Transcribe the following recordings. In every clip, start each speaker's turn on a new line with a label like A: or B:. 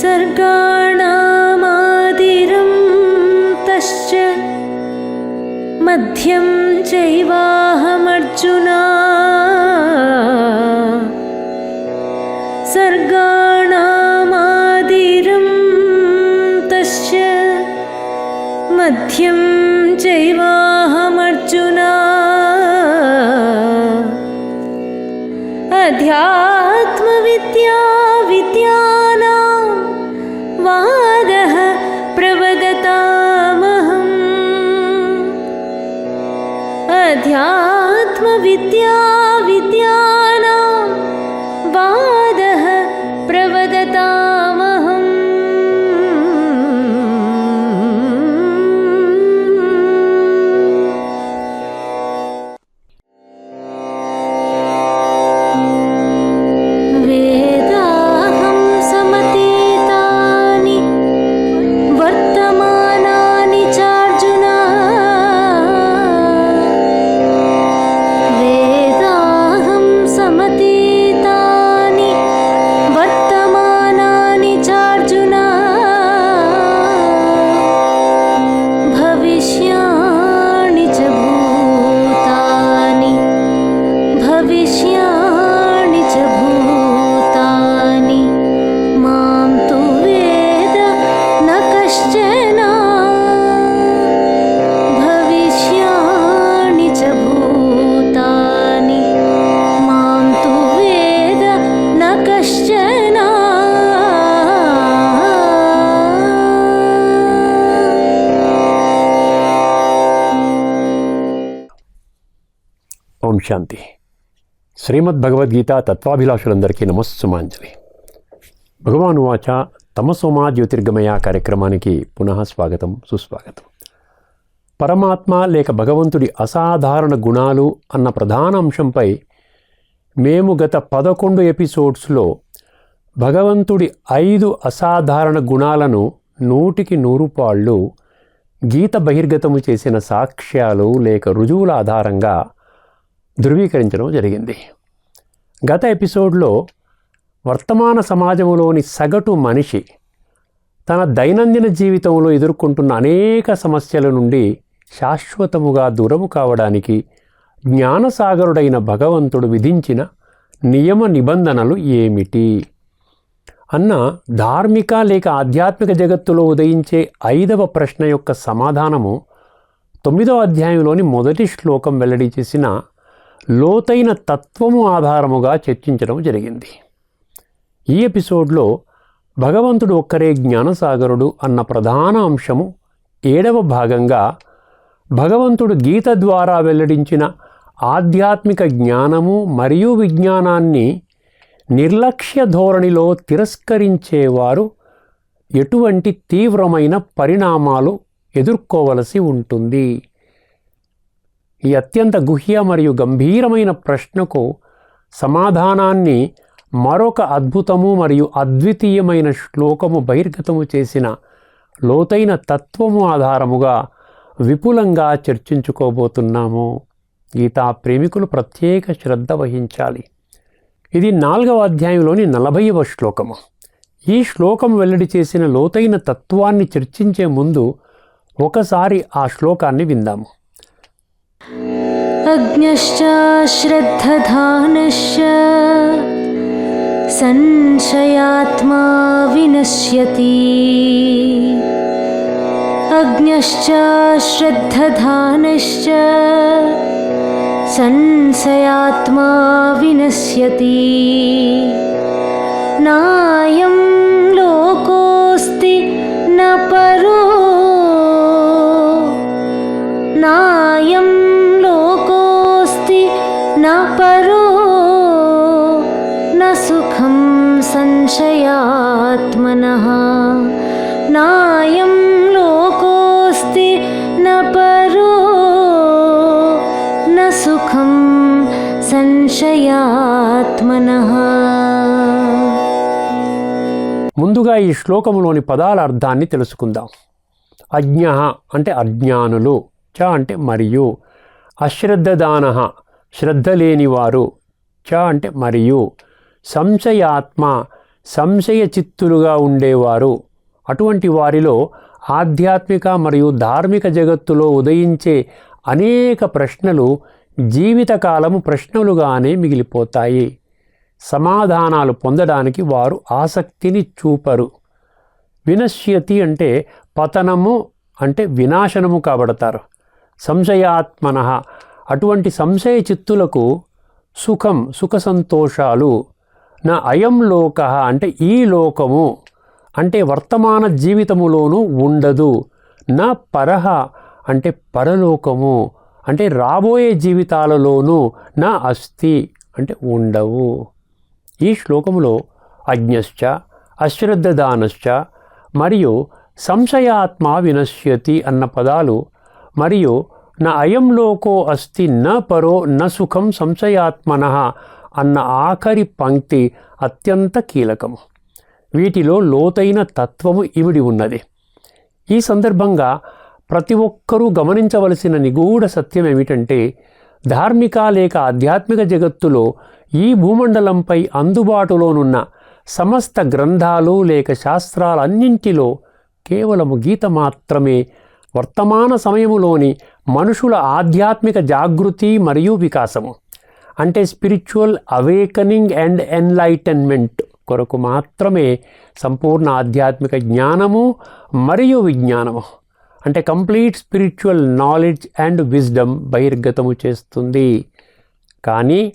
A: सर्गाणामादिरं तश्च मध्यं चैवाहमर्जुना 掉。
B: ఓం శాంతి. శ్రీమద్ భగవద్గీత తత్వాభిలాషులందరికీ నమస్సుమాంజలి. భగవాను వాచ తమసోమా జ్యోతిర్గమయ కార్యక్రమానికి పునః స్వాగతం సుస్వాగతం. పరమాత్మ లేక భగవంతుడి అసాధారణ గుణాలు అన్న ప్రధాన అంశంపై మేము గత పదకొండు ఎపిసోడ్స్లో భగవంతుడి ఐదు అసాధారణ గుణాలను నూటికి నూరు పాళ్ళు గీత బహిర్గతము చేసిన సాక్ష్యాలు లేక రుజువుల ఆధారంగా ధృవీకరించడం జరిగింది. గత ఎపిసోడ్లో వర్తమాన సమాజంలోని సగటు మనిషి తన దైనందిన జీవితంలో ఎదుర్కొంటున్న అనేక సమస్యల నుండి శాశ్వతముగా దూరము కావడానికి జ్ఞానసాగరుడైన భగవంతుడు విధించిన నియమ నిబంధనలు ఏమిటి? అన్న ధార్మిక లేక ఆధ్యాత్మిక జగత్తులో ఉదయించే ఐదవ ప్రశ్న యొక్క సమాధానము తొమ్మిదవ అధ్యాయంలోని మొదటి శ్లోకం వెల్లడి చేసిన లోతైన తత్వము ఆధారముగా చర్చించడం జరిగింది. ఈ ఎపిసోడ్లో భగవంతుడు ఒక్కరే జ్ఞానసాగరుడు అన్న ప్రధాన అంశము ఏడవ భాగంగా భగవంతుడు గీత ద్వారా వెల్లడించిన ఆధ్యాత్మిక జ్ఞానము మరియు విజ్ఞానాన్ని నిర్లక్ష్య ధోరణిలో తిరస్కరించేవారు ఎటువంటి తీవ్రమైన పరిణామాలు ఎదుర్కోవలసి ఉంటుంది. ఈ అత్యంత గుహ్య మరియు గంభీరమైన ప్రశ్నకు సమాధానాన్ని మరొక అద్భుతము మరియు అద్వితీయమైన శ్లోకము బహిర్గతము చేసిన లోతైన తత్వము ఆధారముగా విపులంగా చర్చించుకోబోతున్నాము. గీతా ప్రేమికులు ప్రత్యేక శ్రద్ధ వహించాలి. ఇది నాలుగవ అధ్యాయంలోని నలభైవ శ్లోకము. ఈ శ్లోకం వెల్లడి చేసిన లోతైన తత్వాన్ని చర్చించే ముందు ఒకసారి ఆ శ్లోకాన్ని విందాము.
A: अग्न्यश्चाश्रद्धधानश्च संशयात्मा विनश्यति। अग्न्यश्चाश्रद्धधानश्च संशयात्मा विनश्यति। नायम् संशयात्मनः नायं लोकोऽस्ति न परो न सुखं संशयात्मनः
B: ముందుగా ఈ శ్లోకములోని పదాల అర్థాన్ని తెలుసుకుందాం అజ్ఞ అంటే అజ్ఞానులు చ అంటే మరియు అశ్రద్ధదాన శ్రద్ధ లేనివారు చ అంటే మరియు సంశయాత్మ సంశయ చిత్తులుగా ఉండేవారు. అటువంటి వారిలో ఆధ్యాత్మిక మరియు ధార్మిక జగత్తులో ఉదయించే అనేక ప్రశ్నలు జీవితకాలము ప్రశ్నలుగానే మిగిలిపోతాయి. సమాధానాలు పొందడానికి వారు ఆసక్తిని చూపరు. వినశ్యతి అంటే పతనము అంటే వినాశనము కాబడతారు. సంశయాత్మన అటువంటి సంశయ చిత్తులకు సుఖం సుఖ సంతోషాలు నా అయం లోక అంటే ఈ లోకము అంటే వర్తమాన జీవితములోనూ ఉండదు. నా పరహ అంటే పరలోకము అంటే రాబోయే జీవితాలలోనూ నా అస్థి అంటే ఉండవు. ఈ శ్లోకములో అజ్ఞశ్చ అశ్రద్ధదానశ్చ మరియు సంశయాత్మ వినశ్యతి అన్న పదాలు మరియు నా అయం లోకో అస్తి న పరో న సుఖం సంశయాత్మన అన్న ఆఖరి పంక్తి అత్యంత కీలకము. వీటిలో లోతైన తత్వము ఇమిడి ఉన్నది. ఈ సందర్భంగా ప్రతి ఒక్కరూ గమనించవలసిన నిగూఢ సత్యం ఏమిటంటే ధార్మిక లేక ఆధ్యాత్మిక జగత్తులో ఈ భూమండలంపై అందుబాటులోనున్న సమస్త గ్రంథాలు లేక శాస్త్రాలన్నింటిలో కేవలము గీత మాత్రమే వర్తమాన సమయములోని మనుషుల ఆధ్యాత్మిక జాగృతి మరియు వికాసము. అంటే స్పిరిచువల్ అవేకనింగ్ అండ్ ఎన్లైటన్మెంట్ కొరకు మాత్రమే సంపూర్ణ ఆధ్యాత్మిక జ్ఞానము మరియు విజ్ఞానము. అంటే complete spiritual knowledge and wisdom బహిర్గతము చేస్తుంది. కానీ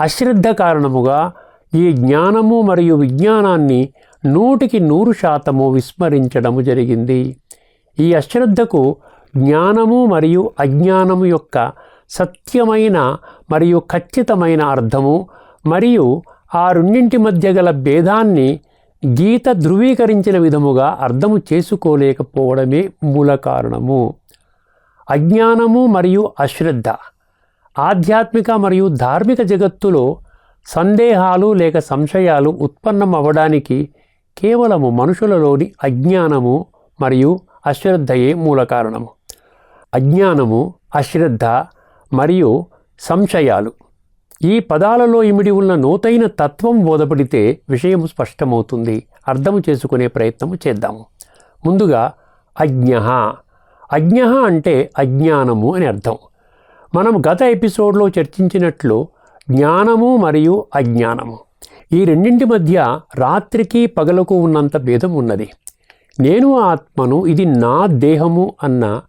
B: అశ్రద్ధ కారణముగా ఈ జ్ఞానము మరియు విజ్ఞానాన్ని నూటికి నూరు శాతము విస్మరించడము జరిగింది. ఈ అశ్రద్ధకు జ్ఞానము మరియు అజ్ఞానము యొక్క సత్యమైన మరియు ఖచ్చితమైన అర్థము మరియు ఆ రెండింటి మధ్య గల భేదాన్ని గీత ధృవీకరించిన విధముగా అర్థము చేసుకోలేకపోవడమే మూల కారణము. అజ్ఞానము మరియు అశ్రద్ధ ఆధ్యాత్మిక మరియు ధార్మిక జగత్తులో సందేహాలు లేక సంశయాలు ఉత్పన్నం అవ్వడానికి కేవలము మనుషులలోని అజ్ఞానము మరియు అశ్రద్ధయే మూల కారణము. అజ్ఞానము అశ్రద్ధ మరియు సంశయాలు. ఈ పదాలలో ఇమిడి ఉన్న నూతైన తత్వం బోధపడితే విషయం స్పష్టమవుతుంది. అర్థము చేసుకునే ప్రయత్నము చేద్దాము. ముందుగా అజ్ఞ అజ్ఞ అంటే అజ్ఞానము అని అర్థం. మనం గత ఎపిసోడ్లో చర్చించినట్లు జ్ఞానము మరియు అజ్ఞానము. ఈ రెండింటి మధ్య రాత్రికి పగలకు ఉన్నంత భేదం ఉన్నది. నేను ఆత్మను ఇది నా దేహము అన్న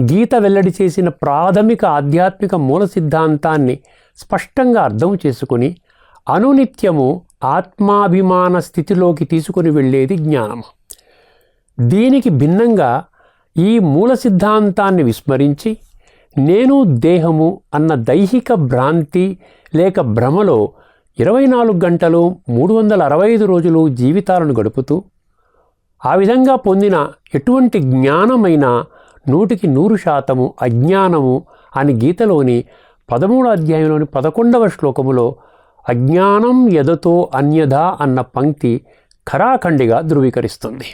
B: గీత వెల్లడి చేసిన ప్రాథమిక ఆధ్యాత్మిక మూల సిద్ధాంతాన్ని స్పష్టంగా అర్థం చేసుకుని అనునిత్యము ఆత్మాభిమాన స్థితిలోకి తీసుకుని వెళ్ళేది జ్ఞానం. దీనికి భిన్నంగా ఈ మూల సిద్ధాంతాన్ని విస్మరించి నేను దేహము అన్న దైహిక భ్రాంతి లేక భ్రమలో ఇరవై నాలుగు గంటలు మూడు వందల అరవై ఐదు రోజులు జీవితాలను గడుపుతూ ఆ విధంగా పొందిన ఎటువంటి జ్ఞానమైన నూటికి నూరు శాతము అజ్ఞానము అని గీతలోని పదమూడు అధ్యాయంలోని పదకొండవ శ్లోకములో అజ్ఞానం ఎదతో అన్యథా అన్న పంక్తి ఖరాఖండిగా ధృవీకరిస్తుంది.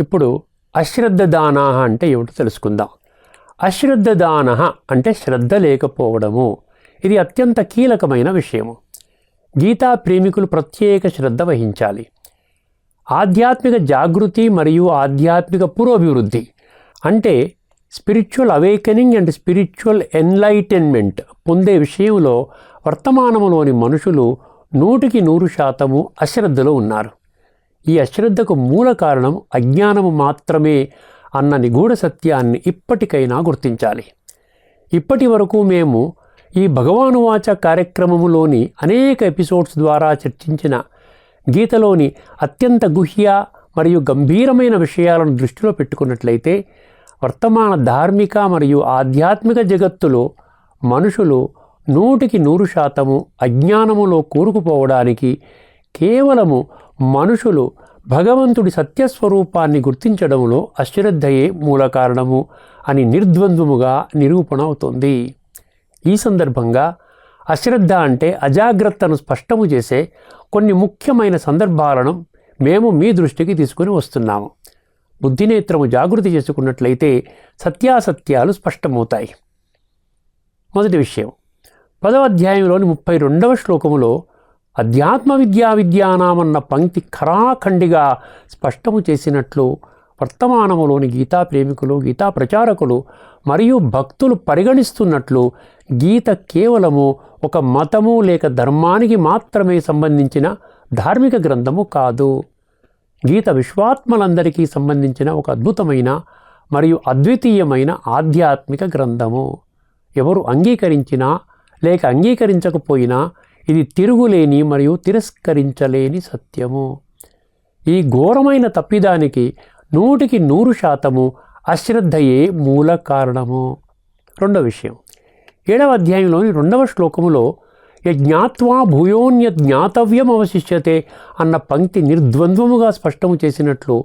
B: ఇప్పుడు అశ్రద్ధ దానా అంటే ఏమిటో తెలుసుకుందాం. అశ్రద్ధ దాన అంటే శ్రద్ధ లేకపోవడము. ఇది అత్యంత కీలకమైన విషయము. గీతా ప్రేమికులు ప్రత్యేక శ్రద్ధ వహించాలి. ఆధ్యాత్మిక జాగృతి మరియు ఆధ్యాత్మిక పురోభివృద్ధి అంటే spiritual awakening and spiritual enlightenment పొందే విషయంలో వర్తమానములోని మనుషులు నూటికి నూరు శాతము అశ్రద్ధలో ఉన్నారు. ఈ అశ్రద్ధకు మూల కారణం అజ్ఞానము మాత్రమే అన్న నిగూఢ సత్యాన్ని ఇప్పటికైనా గుర్తించాలి. ఇప్పటి వరకు మేము ఈ భగవానువాచ కార్యక్రమములోని అనేక ఎపిసోడ్స్ ద్వారా చర్చించిన గీతలోని అత్యంత గుహ్య మరియు గంభీరమైన విషయాలను దృష్టిలో పెట్టుకున్నట్లయితే వర్తమాన ధార్మిక మరియు ఆధ్యాత్మిక జగత్తులో మనుషులు నూటికి నూరు శాతము అజ్ఞానములో కూరుకుపోవడానికి కేవలము మనుషులు భగవంతుడి సత్యస్వరూపాన్ని గుర్తించడంలో అశ్రద్ధయే మూల కారణము అని నిర్ద్వంద్వముగా నిరూపణ అవుతుంది. ఈ సందర్భంగా అశ్రద్ధ అంటే అజాగ్రత్తను స్పష్టము చేసే కొన్ని ముఖ్యమైన సందర్భాలను మేము మీ దృష్టికి తీసుకుని వస్తున్నాము. బుద్ధినేత్రము జాగృతి చేసుకున్నట్లయితే సత్యాసత్యాలు స్పష్టమవుతాయి. మొదటి విషయం. పదవ అధ్యాయంలోని ముప్పై రెండవ శ్లోకములో అధ్యాత్మ విద్యా విద్యానామన్న పంక్తి ఖరాఖండిగా స్పష్టము చేసినట్లు వర్తమానములోని గీతా ప్రేమికులు గీతా ప్రచారకులు మరియు భక్తులు పరిగణిస్తున్నట్లు గీత కేవలము ఒక మతము లేక ధర్మానికి మాత్రమే సంబంధించిన ధార్మిక గ్రంథము కాదు. గీత విశ్వాత్మలందరికీ సంబంధించిన ఒక అద్భుతమైన మరియు అద్వితీయమైన ఆధ్యాత్మిక గ్రంథము. ఎవరు అంగీకరించినా లేక అంగీకరించకపోయినా ఇది తిరుగులేని మరియు తిరస్కరించలేని సత్యము. ఈ ఘోరమైన తప్పిదానికి నూటికి నూరు శాతము అశ్రద్ధయే మూల కారణము. రెండవ విషయం. ఏడవ అధ్యాయంలోని రెండవ శ్లోకములో యజ్ఞాత్వా భూయోన్య జ్ఞాతవ్యం అవశిష్యతే అన్న పంక్తి నిర్ద్వంద్వముగా స్పష్టము చేసినట్లు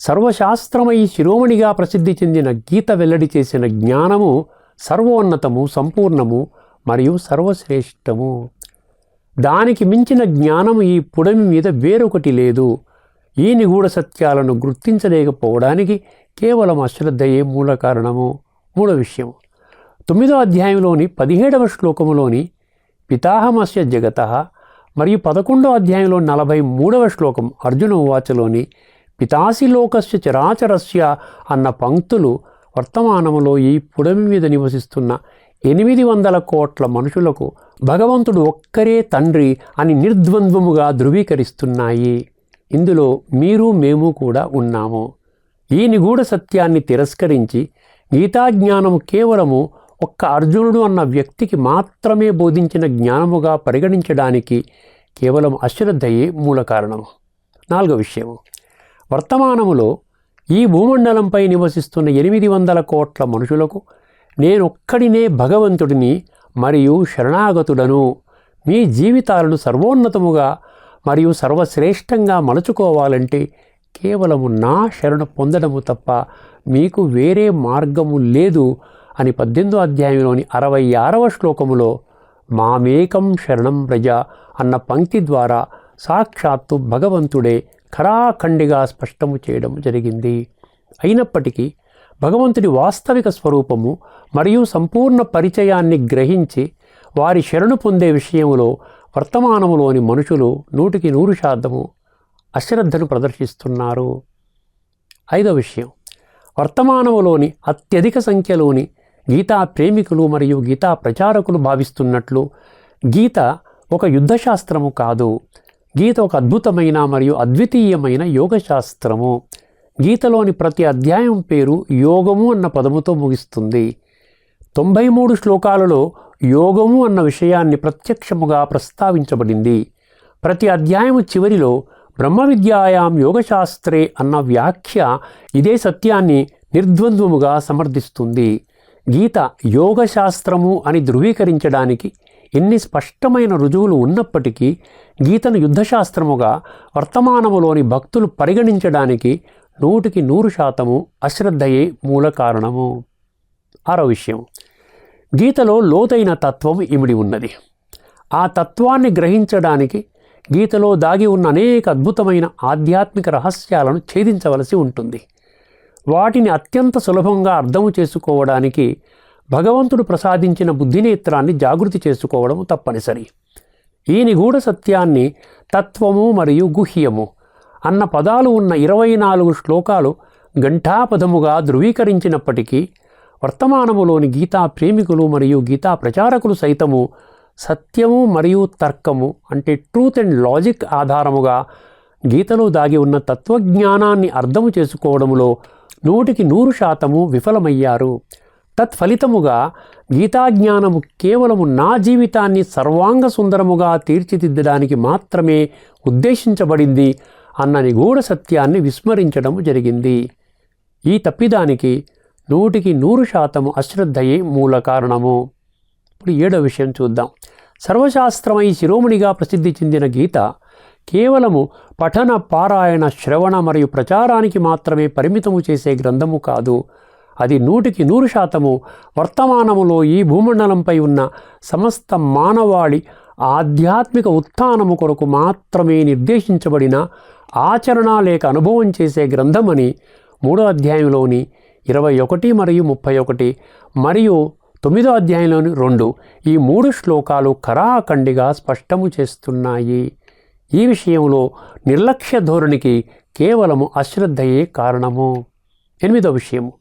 B: సర్వశాస్త్రమై శిరోమణిగా ప్రసిద్ధి చెందిన గీత వెల్లడి చేసిన జ్ఞానము సర్వోన్నతము సంపూర్ణము మరియు సర్వశ్రేష్టము. దానికి మించిన జ్ఞానము ఈ పుడమి మీద వేరొకటి లేదు. ఈ నిగూఢ సత్యాలను గుర్తించలేకపోవడానికి కేవలం అశ్రద్ధయే మూల కారణము. మూడో విషయం తొమ్మిదో అధ్యాయంలోని పదిహేడవ శ్లోకములోని పితాహమస్య జగత మరియు పదకొండో అధ్యాయంలో నలభై మూడవ శ్లోకం అర్జున ఉవాచలోని పితాసి లోకస్య చరాచరస్య అన్న పంక్తులు వర్తమానములో ఈ పుడమి మీద నివసిస్తున్న ఎనిమిది వందల కోట్ల మనుషులకు భగవంతుడు ఒక్కరే తండ్రి అని నిర్ద్వంద్వముగా ధృవీకరిస్తున్నాయి. ఇందులో మీరు మేము కూడా ఉన్నాము. ఈ నిగూఢ సత్యాన్ని తిరస్కరించి గీతాజ్ఞానము కేవలము ఒక్క అర్జునుడు అన్న వ్యక్తికి మాత్రమే బోధించిన జ్ఞానముగా పరిగణించడానికి కేవలం అశ్రద్ధయే మూల కారణము. నాలుగో విషయము. వర్తమానములో ఈ భూమండలంపై నివసిస్తున్న ఎనిమిది వందల కోట్ల మనుషులకు నేనొక్కడినే భగవంతుడిని మరియు శరణాగతుడను. మీ జీవితాలను సర్వోన్నతముగా మరియు సర్వశ్రేష్టంగా మలుచుకోవాలంటే కేవలము నా శరణ పొందడము తప్ప మీకు వేరే మార్గము లేదు అని పద్దెనిమిదో అధ్యాయంలోని అరవై ఆరవ శ్లోకములో మామేకం శరణం ప్రజ అన్న పంక్తి ద్వారా సాక్షాత్తు భగవంతుడే ఖరాఖండిగా స్పష్టము చేయడం జరిగింది. అయినప్పటికీ భగవంతుడి వాస్తవిక స్వరూపము మరియు సంపూర్ణ పరిచయాన్ని గ్రహించి వారి శరణు పొందే విషయంలో వర్తమానములోని మనుషులు నూటికి నూరు శాతము అశ్రద్ధను ప్రదర్శిస్తున్నారు. ఐదో విషయం. వర్తమానములోని అత్యధిక సంఖ్యలోని గీతా ప్రేమికులు మరియు గీతా ప్రచారకులు భావిస్తున్నట్లు గీత ఒక యుద్ధశాస్త్రము కాదు. గీత ఒక అద్భుతమైన మరియు అద్వితీయమైన యోగశాస్త్రము. గీతలోని ప్రతి అధ్యాయం పేరు యోగము అన్న పదముతో ముగిస్తుంది. తొంభై మూడు శ్లోకాలలో యోగము అన్న విషయాన్ని ప్రత్యక్షముగా ప్రస్తావించబడింది. ప్రతి అధ్యాయము చివరిలో బ్రహ్మ విద్యాయాం యోగశాస్త్రే అన్న వ్యాఖ్య ఇదే సత్యాన్ని నిర్ద్వంద్వముగా సమర్థిస్తుంది. గీత యోగశాస్త్రము అని ధృవీకరించడానికి ఎన్ని స్పష్టమైన రుజువులు ఉన్నప్పటికీ గీతను యుద్ధశాస్త్రముగా వర్తమానములోని భక్తులు పరిగణించడానికి నూటికి నూరు శాతము అశ్రద్ధయే మూల కారణము. ఆరో విషయం. గీతలో లోతైన తత్వం ఇమిడి ఉన్నది. ఆ తత్వాన్ని గ్రహించడానికి గీతలో దాగి ఉన్న అనేక అద్భుతమైన ఆధ్యాత్మిక రహస్యాలను ఛేదించవలసి ఉంటుంది. వాటిని అత్యంత సులభంగా అర్థము చేసుకోవడానికి భగవంతుడు ప్రసాదించిన బుద్ధినేత్రాన్ని జాగృతి చేసుకోవడం తప్పనిసరి. ఈ నిగూఢ సత్యాన్ని తత్వము మరియు గుహ్యము అన్న పదాలు ఉన్న ఇరవై నాలుగు శ్లోకాలు ఘంటాపదముగా ధృవీకరించినప్పటికీ వర్తమానములోని గీతా ప్రేమికులు మరియు గీతా ప్రచారకులు సైతము సత్యము మరియు తర్కము అంటే ట్రూత్ అండ్ లాజిక్ ఆధారముగా గీతలో దాగి ఉన్న తత్వజ్ఞానాన్ని అర్థము చేసుకోవడములో నూటికి నూరు శాతము విఫలమయ్యారు. తత్ఫలితముగా గీతాజ్ఞానము కేవలము నా జీవితాన్ని సర్వాంగ సుందరముగా తీర్చిదిద్దడానికి మాత్రమే ఉద్దేశించబడింది అన్న నిగూఢ సత్యాన్ని విస్మరించడం జరిగింది. ఈ తప్పిదానికి నూటికి నూరు శాతము అశ్రద్ధయే మూల కారణము. ఇప్పుడు ఏడో విషయం చూద్దాం. సర్వశాస్త్రమై శిరోమణిగా ప్రసిద్ధి చెందిన గీత కేవలము పఠన పారాయణ శ్రవణ మరియు ప్రచారానికి మాత్రమే పరిమితము చేసే గ్రంథము కాదు. అది నూటికి నూరు శాతము వర్తమానములో ఈ భూమండలంపై ఉన్న సమస్త మానవాళి ఆధ్యాత్మిక ఉత్థానము కొరకు మాత్రమే నిర్దేశించబడిన ఆచరణ లేక అనుభవం చేసే గ్రంథమని మూడో అధ్యాయంలోని ఇరవై ఒకటి మరియు ముప్పై ఒకటి మరియు తొమ్మిదో అధ్యాయంలోని రెండు ఈ మూడు శ్లోకాలు కరాఖండిగా స్పష్టము చేస్తున్నాయి. ఈ విషయంలో నిర్లక్ష్య ధోరణికి కేవలము అశ్రద్ధయే కారణము. ఎనిమిదో విషయము.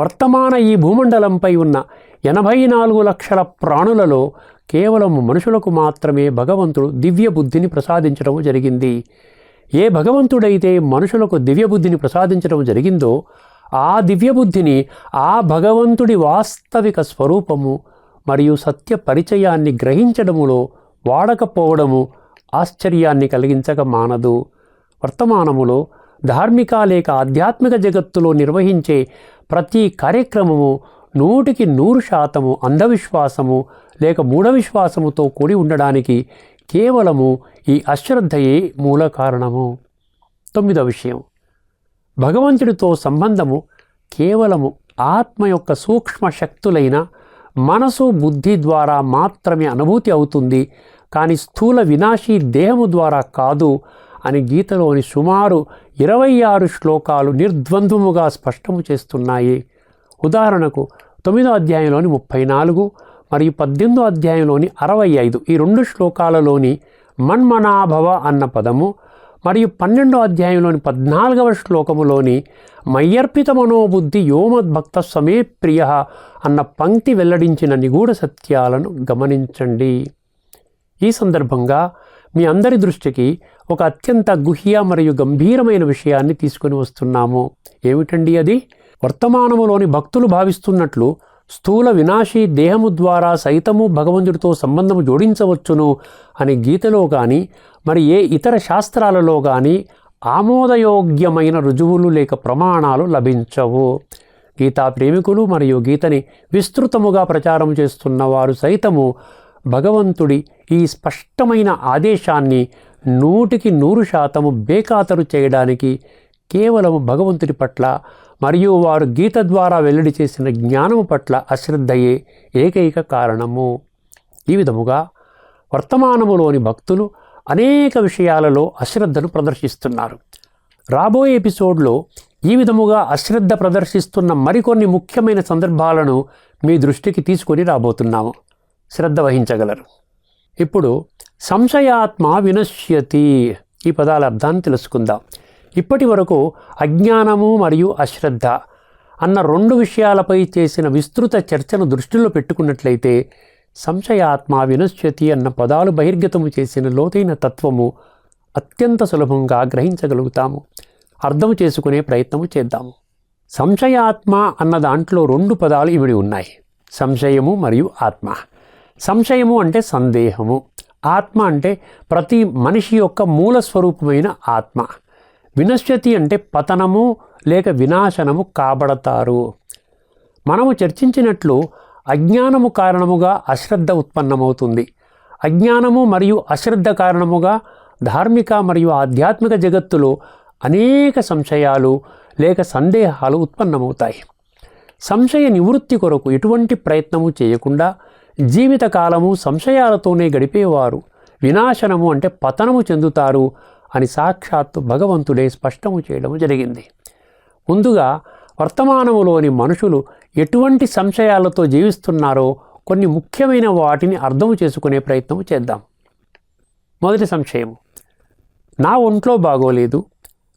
B: వర్తమాన ఈ భూమండలంపై ఉన్న ఎనభై నాలుగు లక్షల ప్రాణులలో కేవలం మనుషులకు మాత్రమే భగవంతుడు దివ్య బుద్ధిని ప్రసాదించడం జరిగింది. ఏ భగవంతుడైతే మనుషులకు దివ్య బుద్ధిని ప్రసాదించడం జరిగిందో ఆ దివ్య బుద్ధిని ఆ భగవంతుడి వాస్తవిక స్వరూపము మరియు సత్య పరిచయాన్ని గ్రహించడములో వాడకపోవడము ఆశ్చర్యాన్ని కలిగించక మానదు. వర్తమానములో ధార్మిక లేక ఆధ్యాత్మిక జగత్తులో నిర్వహించే ప్రతి కార్యక్రమము నూటికి నూరు శాతము అంధవిశ్వాసము లేక మూఢవిశ్వాసముతో కూడి ఉండడానికి కేవలము ఈ అశ్రద్ధయే మూల కారణము. తొమ్మిదో విషయం. భగవంతుడితో సంబంధము కేవలము ఆత్మ యొక్క సూక్ష్మ శక్తులైన మనసు బుద్ధి ద్వారా మాత్రమే అనుభూతి అవుతుంది. కానీ స్థూల వినాశీ దేహము ద్వారా కాదు అని గీతలోని సుమారు ఇరవై ఆరు శ్లోకాలు నిర్ద్వంద్వముగా స్పష్టము చేస్తున్నాయి. ఉదాహరణకు తొమ్మిదో అధ్యాయంలోని ముప్పై నాలుగు మరియు పద్దెనిమిదో అధ్యాయంలోని అరవై ఐదు ఈ రెండు శ్లోకాలలోని మన్మనాభవ అన్న పదము మరియు పన్నెండో అధ్యాయంలోని పద్నాలుగవ శ్లోకములోని మయ్యర్పిత మనోబుద్ధి యోమద్భక్త సమే ప్రియ అన్న పంక్తి వెల్లడించిన నిగూఢ సత్యాలను గమనించండి. ఈ సందర్భంగా మీ అందరి దృష్టికి ఒక అత్యంత గుహ్య మరియు గంభీరమైన విషయాన్ని తీసుకొని వస్తున్నాము. ఏమిటండి అది? వర్తమానములోని భక్తులు భావిస్తున్నట్లు స్థూల వినాశి దేహము ద్వారా సైతము భగవంతుడితో సంబంధము జోడించవచ్చును అని గీతలో కానీ మరి ఏ ఇతర శాస్త్రాలలో కానీ ఆమోదయోగ్యమైన రుజువులు లేక ప్రమాణాలు లభించవు. గీతా ప్రేమికులు మరియు గీతని విస్తృతముగా ప్రచారం చేస్తున్న వారు సైతము భగవంతుడి ఈ స్పష్టమైన ఆదేశాన్ని నూటికి నూరు శాతము బేఖాతరు చేయడానికి కేవలం భగవంతుడి పట్ల మరియు వారు గీత ద్వారా వెల్లడి చేసిన జ్ఞానము పట్ల అశ్రద్ధయే ఏకైక కారణము. ఈ విధముగా వర్తమానములోని భక్తులు అనేక విషయాలలో అశ్రద్ధను ప్రదర్శిస్తున్నారు. రాబోయే ఎపిసోడ్లో ఈ విధముగా అశ్రద్ధ ప్రదర్శిస్తున్న మరికొన్ని ముఖ్యమైన సందర్భాలను మీ దృష్టికి తీసుకొని రాబోతున్నాము. శ్రద్ధ వహించగలరు. ఇప్పుడు సంశయాత్మ వినశ్యతి ఈ పదాల అర్థాన్ని తెలుసుకుందాం. ఇప్పటి వరకు అజ్ఞానము మరియు అశ్రద్ధ అన్న రెండు విషయాలపై చేసిన విస్తృత చర్చను దృష్టిలో పెట్టుకున్నట్లయితే సంశయాత్మ వినశ్యతి అన్న పదాలు బహిర్గతము చేసిన లోతైన తత్వము అత్యంత సులభంగా గ్రహించగలుగుతాము. అర్థం చేసుకునే ప్రయత్నము చేద్దాము. సంశయాత్మ అన్న దాంట్లో రెండు పదాలు ఇవిడి ఉన్నాయి. సంశయము మరియు ఆత్మ. సంశయము అంటే సందేహము. ఆత్మ అంటే ప్రతి మనిషి యొక్క మూల స్వరూపమైన ఆత్మ. వినశ్యతి అంటే పతనము లేక వినాశనము కాబడతారు. మనము చర్చించినట్లు అజ్ఞానము కారణముగా అశ్రద్ధ ఉత్పన్నమవుతుంది. అజ్ఞానము మరియు అశ్రద్ధ కారణముగా ధార్మిక మరియు ఆధ్యాత్మిక జగత్తులో అనేక సంశయాలు లేక సందేహాలు ఉత్పన్నమవుతాయి. సంశయ నివృత్తి కొరకు ఎటువంటి ప్రయత్నము చేయకుండా జీవితకాలము సంశయాలతోనే గడిపేవారు. వినాశనము అంటే పతనము చెందుతారు అని సాక్షాత్తు భగవంతుడే స్పష్టము చేయడం జరిగింది. ముందుగా వర్తమానములోని మనుషులు ఎటువంటి సంశయాలతో జీవిస్తున్నారో కొన్ని ముఖ్యమైన వాటిని అర్థం చేసుకునే ప్రయత్నం చేద్దాం. మొదటి సంశయం నా ఒంట్లో బాగోలేదు.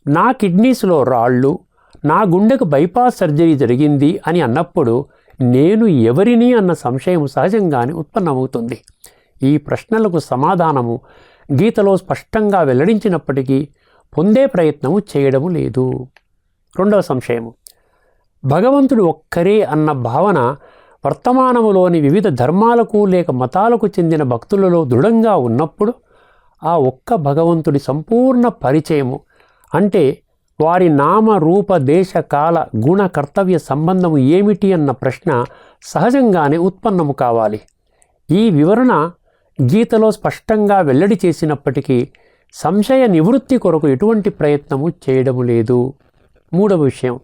B: నా కిడ్నీస్లో రాళ్ళు. నా గుండెకు బైపాస్ సర్జరీ జరిగింది అని అన్నప్పుడు నేను ఎవరిని అన్న సంశయం సహజంగానే ఉత్పన్నమవుతుంది. ఈ ప్రశ్నలకు సమాధానము గీతలో స్పష్టంగా వెల్లడించినప్పటికీ పొందే ప్రయత్నము చేయడము లేదు. రెండవ సంశయము. భగవంతుడు ఒక్కరే అన్న భావన వర్తమానములోని వివిధ ధర్మాలకు లేక మతాలకు చెందిన భక్తులలో దృఢంగా ఉన్నప్పుడు ఆ ఒక్క భగవంతుడి సంపూర్ణ పరిచయము అంటే వారి నామ రూప దేశ కాల గుణ కర్తవ్య సంబంధము ఏమిటి అన్న ప్రశ్న సహజంగానే ఉత్పన్నము కావాలి. ఈ వివరణ గీతలో స్పష్టంగా వెల్లడి చేసినప్పటికీ సంశయ నివృత్తి కొరకు ఎటువంటి ప్రయత్నము చేయడము లేదు. మూడవ విషయం.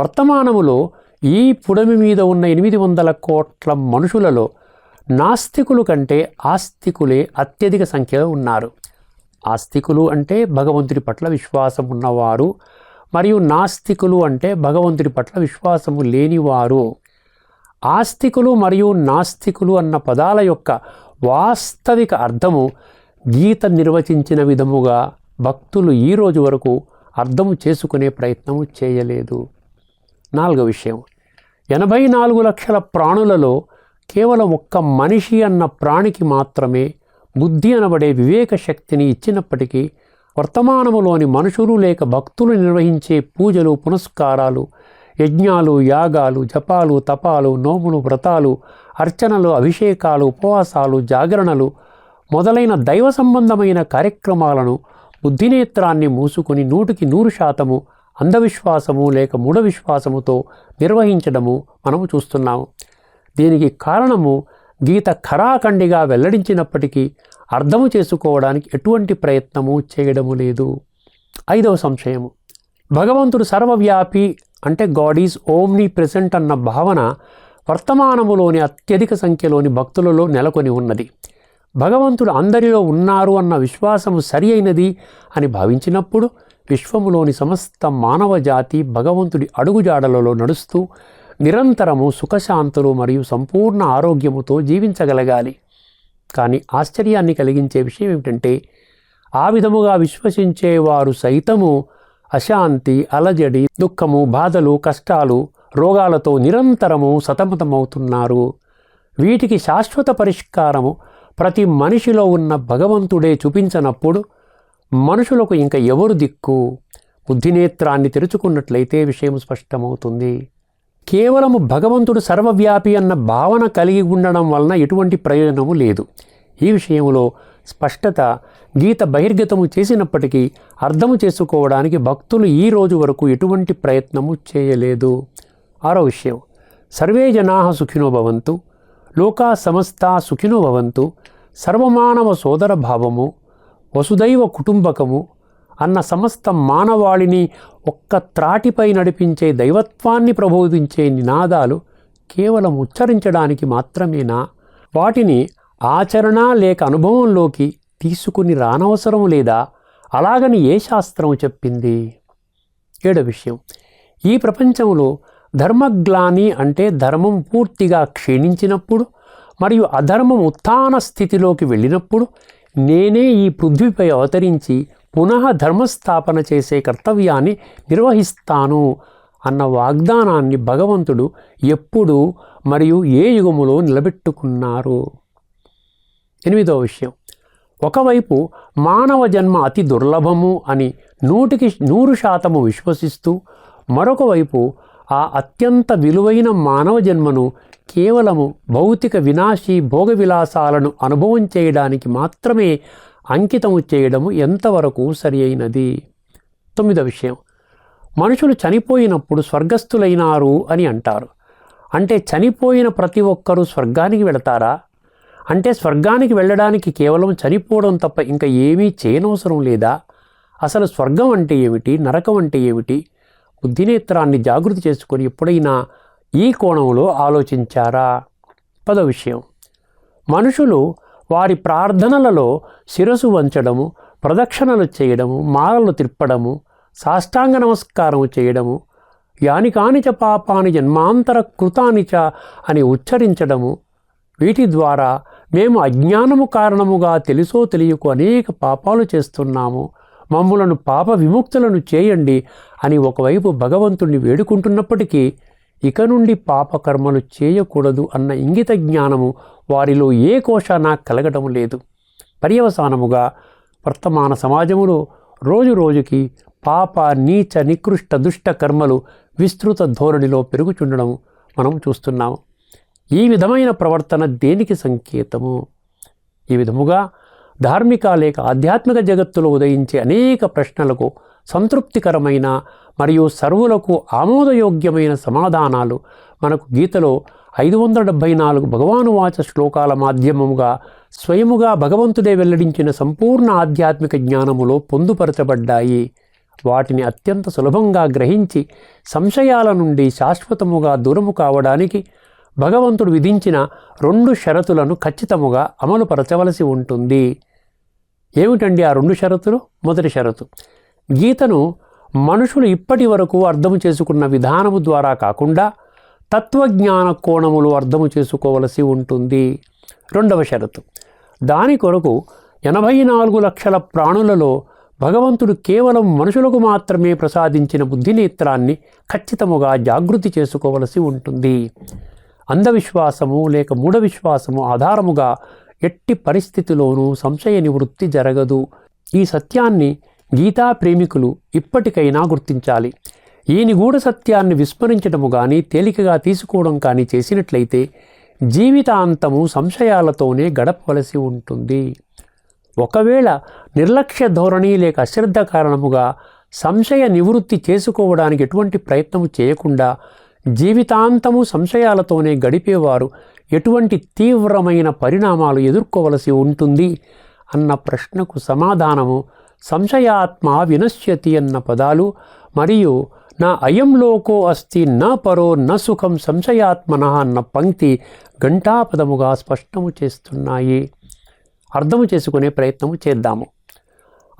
B: వర్తమానములో ఈ పుడమి మీద ఉన్న ఎనిమిది వందల కోట్ల మనుషులలో నాస్తికులు కంటే ఆస్తికులే అత్యధిక సంఖ్యలో ఉన్నారు. ఆస్తికులు అంటే భగవంతుడి పట్ల విశ్వాసం ఉన్నవారు మరియు నాస్తికులు అంటే భగవంతుడి పట్ల విశ్వాసము లేనివారు. ఆస్తికులు మరియు నాస్తికులు అన్న పదాల యొక్క వాస్తవిక అర్థము గీత నిర్వచించిన విధముగా భక్తులు ఈ రోజు వరకు అర్థము చేసుకునే ప్రయత్నము చేయలేదు. నాలుగో విషయం ఎనభై నాలుగు లక్షల ప్రాణులలో కేవలం ఒక్క మనిషి అన్న ప్రాణికి మాత్రమే బుద్ధి అనబడే వివేక శక్తిని ఇచ్చినప్పటికీ వర్తమానములోని మనుషులు లేక భక్తులు నిర్వహించే పూజలు పునస్కారాలు యజ్ఞాలు యాగాలు జపాలు తపాలు నోములు వ్రతాలు అర్చనలు అభిషేకాలు ఉపవాసాలు జాగరణలు మొదలైన దైవ సంబంధమైన కార్యక్రమాలను బుద్ధినేత్రాన్ని మూసుకుని నూటికి నూరు శాతము అంధవిశ్వాసము లేక మూఢ విశ్వాసముతో నిర్వహించడము మనము చూస్తున్నాము. దీనికి కారణము గీత ఖరాఖండిగా వెల్లడించినప్పటికీ అర్థము చేసుకోవడానికి ఎటువంటి ప్రయత్నము చేయడము లేదు. ఐదవ సంశయము. భగవంతుడు సర్వవ్యాపి అంటే గాడ్ ఈజ్ ఓమ్ని ప్రెసెంట్ అన్న భావన వర్తమానములోని అత్యధిక సంఖ్యలోని భక్తులలో నెలకొని ఉన్నది. భగవంతుడు అందరిలో ఉన్నారు అన్న విశ్వాసము సరి అయినది అని భావించినప్పుడు విశ్వములోని సమస్త మానవ జాతి భగవంతుడి అడుగుజాడలలో నడుస్తూ నిరంతరము సుఖశాంతులు మరియు సంపూర్ణ ఆరోగ్యముతో జీవించగలగాలి. కానీ ఆశ్చర్యాన్ని కలిగించే విషయం ఏమిటంటే ఆ విధముగా విశ్వసించేవారు సైతము అశాంతి అలజడి దుఃఖము బాధలు కష్టాలు రోగాలతో నిరంతరము సతమతమవుతున్నారు. వీటికి శాశ్వత పరిష్కారము ప్రతి మనిషిలో ఉన్న భగవంతుడే చూపించనప్పుడు మనుషులకు ఇంక ఎవరు దిక్కు? బుద్ధినేత్రాన్ని తెరుచుకున్నట్లయితే విషయం స్పష్టమవుతుంది. కేవలము భగవంతుడు సర్వవ్యాపి అన్న భావన కలిగి ఉండడం వలన ఎటువంటి ప్రయోజనము లేదు. ఈ విషయంలో స్పష్టత గీత బహిర్గతము చేసినప్పటికీ అర్థము చేసుకోవడానికి భక్తులు ఈ రోజు వరకు ఎటువంటి ప్రయత్నము చేయలేదు. ఆరో విషయం. సర్వే జనా సుఖినో భవంతు లోకా సమస్త సుఖినో భవంతు సర్వమానవ సోదర భావము వసుదైవ కుటుంబకము అన్న సమస్త మానవాళిని ఒక్క త్రాటిపై నడిపించే దైవత్వాన్ని ప్రబోధించే నినాదాలు కేవలం ఉచ్చరించడానికి మాత్రమేనా? వాటిని ఆచరణ లేక అనుభవంలోకి తీసుకుని రానవసరం లేదా? అలాగని ఏ శాస్త్రం చెప్పింది? ఏడో విషయం. ఈ ప్రపంచంలో ధర్మగ్లాని అంటే ధర్మం పూర్తిగా క్షీణించినప్పుడు మరియు అధర్మం ఉత్థాన స్థితిలోకి వెళ్ళినప్పుడు నేనే ఈ పృథ్వీపై అవతరించి పునః ధర్మస్థాపన చేసే కర్తవ్యాన్ని నిర్వహిస్తాను అన్న వాగ్దానాన్ని భగవంతుడు ఎప్పుడు మరియు ఏ యుగములో నిలబెట్టుకున్నారు? ఎనిమిదో విషయం. ఒకవైపు మానవ జన్మ అతి దుర్లభము అని నూటికి నూరు శాతము విశ్వసిస్తూ మరొక వైపు ఆ అత్యంత విలువైన మానవ జన్మను కేవలము భౌతిక వినాశీ భోగ విలాసాలను అనుభవం చేయడానికి మాత్రమే అంకితము చేయడము ఎంతవరకు సరి అయినది తొమ్మిదో విషయం. మనుషులు చనిపోయినప్పుడు స్వర్గస్థులైనారు అని అంటారు. అంటే చనిపోయిన ప్రతి ఒక్కరూ స్వర్గానికి వెళతారా? అంటే స్వర్గానికి వెళ్ళడానికి కేవలం చనిపోవడం తప్ప ఇంకా ఏమీ చేయనవసరం లేదా? అసలు స్వర్గం అంటే ఏమిటి? నరకం అంటే ఏమిటి? బుద్ధినేత్రాన్ని జాగృతి చేసుకొని ఎప్పుడైనా ఈ కోణంలో ఆలోచించారా? పదో విషయం. మనుషులు వారి ప్రార్థనలలో శిరసు వంచడము ప్రదక్షిణలు చేయడము మాలలు తిప్పడము సాష్టాంగ నమస్కారం చేయడము యానికానిచ పాపాని జన్మాంతర కృతానిచ అని ఉచ్చరించడము. వీటి ద్వారా మేము అజ్ఞానము కారణముగా తెలుసో తెలియకు అనేక పాపాలు చేస్తున్నాము. మమ్ములను పాప విముక్తులను చేయండి అని ఒకవైపు భగవంతుణ్ణి వేడుకుంటున్నప్పటికీ ఇక నుండి పాపకర్మలు చేయకూడదు అన్న ఇంగిత జ్ఞానము వారిలో ఏ కోశాన కలగడం లేదు. పర్యవసానముగా వర్తమాన సమాజములో రోజు రోజుకి పాప నీచ నికృష్ట దుష్ట కర్మలు విస్తృత ధోరణిలో పెరుగుచుండడం మనం చూస్తున్నాము ఈ విధమైన ప్రవర్తన దేనికి సంకేతము? ఈ విధముగా ధార్మిక లేక ఆధ్యాత్మిక జగత్తులో ఉదయించే అనేక ప్రశ్నలకు సంతృప్తికరమైన మరియు సర్వులకు ఆమోదయోగ్యమైన సమాధానాలు మనకు గీతలో ఐదు వందల డెబ్భై నాలుగు భగవానువాచ శ్లోకాల మాధ్యమముగా స్వయముగా భగవంతుడే వెల్లడించిన సంపూర్ణ ఆధ్యాత్మిక జ్ఞానములో పొందుపరచబడ్డాయి. వాటిని అత్యంత సులభంగా గ్రహించి సంశయాల నుండి శాశ్వతముగా దూరము కావడానికి భగవంతుడు విధించిన రెండు షరతులను ఖచ్చితముగా అమలుపరచవలసి ఉంటుంది. ఏమిటండి ఆ రెండు షరతులు? మొదటి షరతు గీతను మనుషులు ఇప్పటి వరకు అర్థం చేసుకున్న విధానము ద్వారా కాకుండా తత్వజ్ఞాన కోణములు అర్థము చేసుకోవలసి ఉంటుంది. రెండవ షరతు. దాని కొరకు ఎనభై నాలుగు లక్షల ప్రాణులలో భగవంతుడు కేవలం మనుషులకు మాత్రమే ప్రసాదించిన బుద్ధినేత్రాన్ని ఖచ్చితముగా జాగృతి చేసుకోవలసి ఉంటుంది. అంధవిశ్వాసము లేక మూఢ విశ్వాసము ఆధారముగా ఎట్టి పరిస్థితిలోనూ సంశయ నివృత్తి జరగదు. ఈ సత్యాన్ని గీతా ప్రేమికులు ఇప్పటికైనా గుర్తించాలి. ఈ నిగూఢ సత్యాన్ని విస్మరించడము కానీ తేలికగా తీసుకోవడం కానీ చేసినట్లయితే జీవితాంతము సంశయాలతోనే గడపవలసి ఉంటుంది. ఒకవేళ నిర్లక్ష్య ధోరణి లేక అశ్రద్ధ కారణముగా సంశయ నివృత్తి చేసుకోవడానికి ఎటువంటి ప్రయత్నము చేయకుండా జీవితాంతము సంశయాలతోనే గడిపేవారు ఎటువంటి తీవ్రమైన పరిణామాలు ఎదుర్కోవలసి ఉంటుంది అన్న ప్రశ్నకు సమాధానము సంశయాత్మ వినశ్యతి అన్న పదాలు మరియు నా అయం లోకో అస్తి నా పరో న సుఖం సంశయాత్మన అన్న పంక్తి ఘంటాపదముగా స్పష్టము చేస్తున్నాయి. అర్థము చేసుకునే ప్రయత్నము చేద్దాము.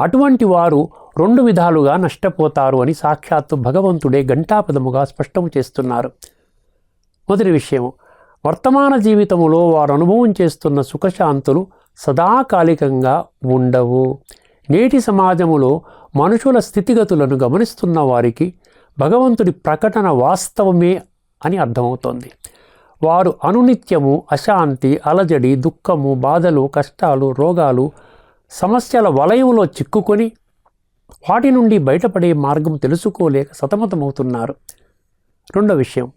B: అటువంటి వారు రెండు విధాలుగా నష్టపోతారు అని సాక్షాత్తు భగవంతుడే ఘంటాపదముగా స్పష్టము చేస్తున్నారు. మొదటి విషయము వర్తమాన జీవితములో వారు అనుభవం చేస్తున్న సుఖశాంతులు సదాకాలికంగా ఉండవు. నేటి సమాజములో మనుషుల స్థితిగతులను గమనిస్తున్న వారికి భగవంతుడి ప్రకటన వాస్తవమే అని అర్థమవుతోంది. వారు అనునిత్యము అశాంతి అలజడి దుఃఖము బాధలు కష్టాలు రోగాలు సమస్యల వలయంలో చిక్కుకొని వాటి నుండి బయటపడే మార్గం తెలుసుకోలేక సతమతమవుతున్నారు. రెండో విషయం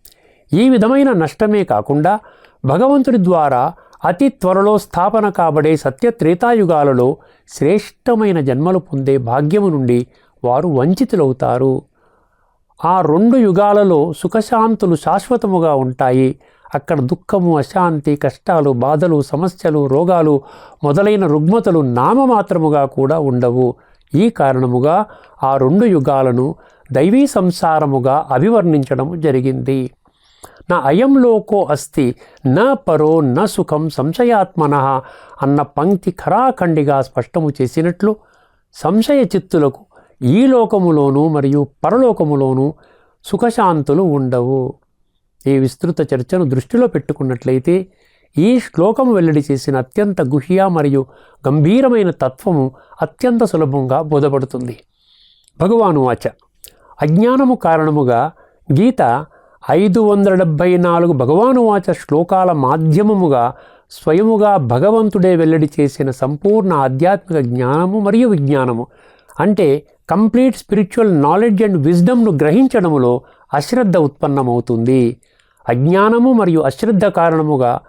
B: ఈ విధమైన నష్టమే కాకుండా భగవంతుడి ద్వారా అతి త్వరలో స్థాపన కాబడే సత్య త్రేతాయుగాలలో శ్రేష్టమైన జన్మలు పొందే భాగ్యము నుండి వారు వంచితులవుతారు. ఆ రెండు యుగాలలో సుఖశాంతులు శాశ్వతముగా ఉంటాయి. అక్కడ దుఃఖము అశాంతి కష్టాలు బాధలు సమస్యలు రోగాలు మొదలైన రుగ్మతలు నామమాత్రముగా కూడా ఉండవు. ఈ కారణముగా ఆ రెండు యుగాలను దైవీ సంసారముగా అభివర్ణించడం జరిగింది. నా అయం లోకో అస్తి న పరో న సుఖం సంశయాత్మన అన్న పంక్తి ఖరాఖండిగా స్పష్టము చేసినట్లు సంశయ చిత్తులకు ఈ లోకములోనూ మరియు పరలోకములోనూ సుఖశాంతులు ఉండవు. ఈ విస్తృత చర్చను దృష్టిలో పెట్టుకున్నట్లయితే ఈ శ్లోకము వెల్లడి చేసిన అత్యంత గుహ్య మరియు గంభీరమైన తత్వము అత్యంత సులభంగా బోధపడుతుంది. భగవాను వాచ అజ్ఞానము కారణముగా గీత ఐదు వందల డెబ్భై నాలుగు భగవానువాచ శ్లోకాల మాధ్యమముగా స్వయముగా భగవంతుడే వెల్లడి చేసిన సంపూర్ణ ఆధ్యాత్మిక జ్ఞానము మరియు విజ్ఞానము. అంటే కంప్లీట్ స్పిరిచువల్ నాలెడ్జ్ అండ్ విజ్డమ్ను గ్రహించడములో అశ్రద్ధ ఉత్పన్నమవుతుంది. అజ్ఞానము మరియు అశ్రద్ధ కారణముగా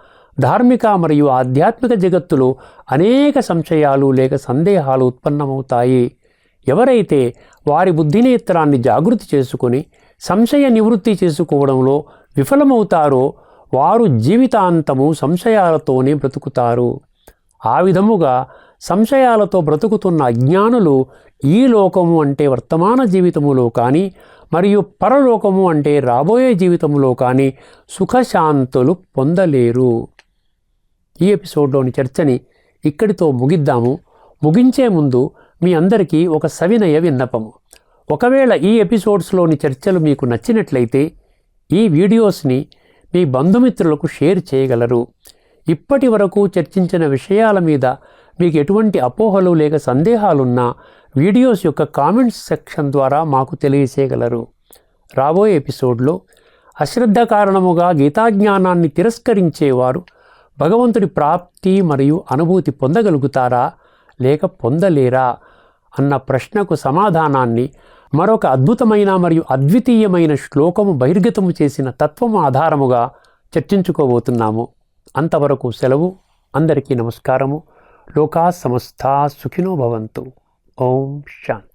B: ధార్మిక మరియు ఆధ్యాత్మిక జగత్తులో అనేక సంశయాలు లేక సందేహాలు ఉత్పన్నమవుతాయి. ఎవరైతే వారి బుద్ధినేత్రాన్ని జాగృతి చేసుకొని సంశయ నివృత్తి చేసుకోవడంలో విఫలమవుతారో వారు జీవితాంతము సంశయాలతోనే బ్రతుకుతారు. ఆ విధముగా సంశయాలతో బ్రతుకుతున్న అజ్ఞానులు ఈ లోకము అంటే వర్తమాన జీవితములో కానీ మరియు పరలోకము అంటే రాబోయే జీవితములో కానీ సుఖశాంతులు పొందలేరు. ఈ ఎపిసోడ్లోని చర్చని ఇక్కడితో ముగిద్దాము. ముగించే ముందు మీ అందరికీ ఒక సవినయ విన్నపము. ఒకవేళ ఈ ఎపిసోడ్స్లోని చర్చలు మీకు నచ్చినట్లయితే ఈ వీడియోస్ని మీ బంధుమిత్రులకు షేర్ చేయగలరు. ఇప్పటి వరకు చర్చించిన విషయాల మీద మీకు ఎటువంటి అపోహలు లేక సందేహాలున్నా వీడియోస్ యొక్క కామెంట్స్ సెక్షన్ ద్వారా మాకు తెలియచేయగలరు. రాబోయే ఎపిసోడ్లో అశ్రద్ధ కారణముగా గీతాజ్ఞానాన్ని తిరస్కరించేవారు భగవంతుడి ప్రాప్తి మరియు అనుభూతి పొందగలుగుతారా లేక పొందలేరా అన్న ప్రశ్నకు సమాధానాన్ని మరొక అద్భుతమైన మరియు అద్వితీయమైన శ్లోకము బహిర్గతము చేసిన తత్వము ఆధారముగా చర్చించుకోబోతున్నాము. అంతవరకు సెలవు. అందరికీ నమస్కారము. లోకా సమస్త సుఖినో భవంతు. ఓం శాంతి.